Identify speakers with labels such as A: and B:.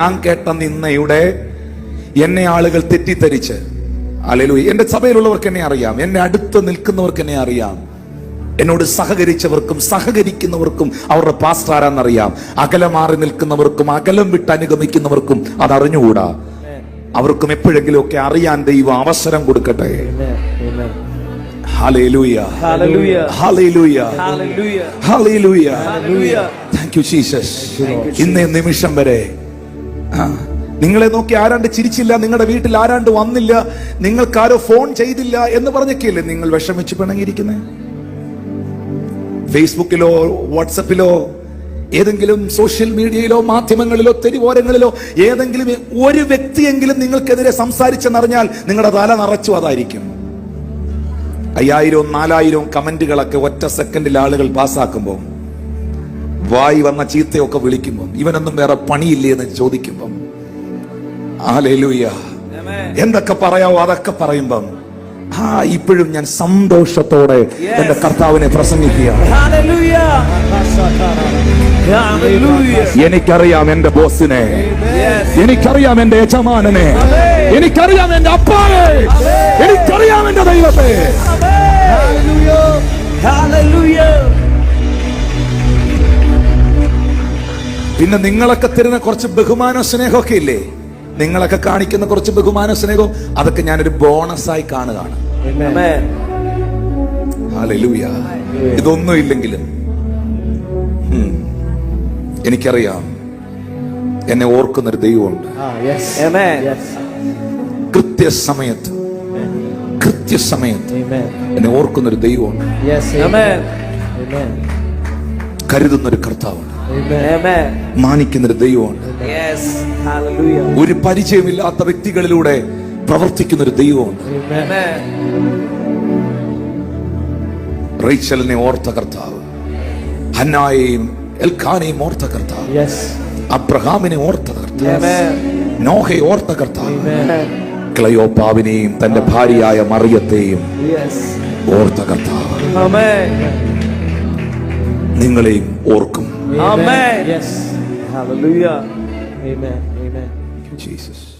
A: ഞാൻ കേട്ട നിന്നയുടെ എന്നെ ആളുകൾ തെറ്റിദ്ധരിച്ച്. അലലു എന്റെ സഭയിലുള്ളവർക്ക് എന്നെ അറിയാം. എന്നെ അടുത്ത് നിൽക്കുന്നവർക്ക് എന്നെ അറിയാം. എന്നോട് സഹകരിച്ചവർക്കും സഹകരിക്കുന്നവർക്കും അവരുടെ പാസ്റ്റർ ആരാന്നറിയാം. അകലം മാറി നിൽക്കുന്നവർക്കും അകലം വിട്ട് അനുഗമിക്കുന്നവർക്കും അത് അറിഞ്ഞുകൂടാ അവർക്കും എപ്പോഴെങ്കിലുമൊക്കെ അറിയാൻ ദൈവം അവസരം കൊടുക്കട്ടെ. ഇന്നേ നിമിഷം വരെ. നിങ്ങളെ നോക്കി ആരാണ്ട് ചിരിച്ചില്ല നിങ്ങളുടെ വീട്ടിൽ ആരാണ്ട് വന്നില്ല നിങ്ങൾക്കാരോ ഫോൺ ചെയ്തില്ല എന്ന് പറഞ്ഞൊക്കെയല്ലേ നിങ്ങൾ വിഷമിച്ച് പിണങ്ങിയിരിക്കുന്നത് ഫേസ്ബുക്കിലോ വാട്സപ്പിലോ ഏതെങ്കിലും സോഷ്യൽ മീഡിയയിലോ മാധ്യമങ്ങളിലോ തെരുവോരങ്ങളിലോ ഏതെങ്കിലും ഒരു വ്യക്തിയെങ്കിലും നിങ്ങൾക്കെതിരെ സംസാരിച്ചെന്നറിഞ്ഞാൽ നിങ്ങളുടെ തല നിറച്ചു അതായിരിക്കും. അയ്യായിരവും നാലായിരവും കമന്റുകളൊക്കെ ഒറ്റ സെക്കൻഡിൽ ആളുകൾ പാസ്സാക്കുമ്പോൾ വായി വന്ന ചീത്തയൊക്കെ വിളിക്കുമ്പോൾ ഇവനൊന്നും വേറെ പണിയില്ലേ എന്ന് ചോദിക്കുമ്പം എന്തൊക്കെ പറയാവോ അതൊക്കെ പറയുമ്പം ആ ഇപ്പോഴും ഞാൻ സന്തോഷത്തോടെ എന്റെ കർത്താവിനെ പ്രസംഗിക്കുക
B: Hallelujah. Hallelujah.
A: എനിക്കറിയാം എന്റെ ബോസിനെ. എനിക്കറിയാം എന്റെ യജമാനനെ. എനിക്കറിയാം എന്റെ അപ്പാനെ. എനിക്കറിയാം എന്റെ ദൈവത്തെ. പിന്നെ നിങ്ങളൊക്കെ തരുന്ന കുറച്ച് ബഹുമാന സ്നേഹമൊക്കെ ഇല്ലേ? നിങ്ങളൊക്കെ കാണിക്കുന്ന കുറച്ച് ബഹുമാന സ്നേഹവും അതൊക്കെ ഞാനൊരു ബോണസായി കാണുകയാണ്. ഇതൊന്നും ഇല്ലെങ്കിലും എനിക്കറിയാം എന്നെ ഓർക്കുന്ന ഒരു ദൈവമുണ്ട്
B: Amen.
A: കൃത്യസമയത്ത് കൃത്യസമയത്ത് എന്നെ ഓർക്കുന്ന ഒരു
B: ദൈവമുണ്ട്.
A: കരുതുന്നൊരു കർത്താവുണ്ട്. മാനിക്കുന്നൊരു ദൈവമുണ്ട്. ഒരു പരിചയമില്ലാത്ത വ്യക്തികളിലൂടെ പ്രവർത്തിക്കുന്ന ഒരു
B: ദൈവമാണ്
A: റീച്ചലിനെ ഓർത്ത കർത്താവ് ഹന്നായെയും എൽഖാനെയും ഓർത്ത കർത്താവ് അബ്രഹാമിനെ ഓർത്ത കർത്താവ്. നോഹയെ ഓർത്ത കർത്താവ്. ക്ലയോപ്പാവിനെയും തന്റെ ഭാര്യയായ മറിയത്തെയും
B: Yes.
A: ഓർത്ത കർത്താവ്
B: Amen.
A: നിങ്ങളെയും ഓർക്കും
B: Amen. Yes. Hallelujah.
C: Amen. Amen.
A: Thank you, Jesus.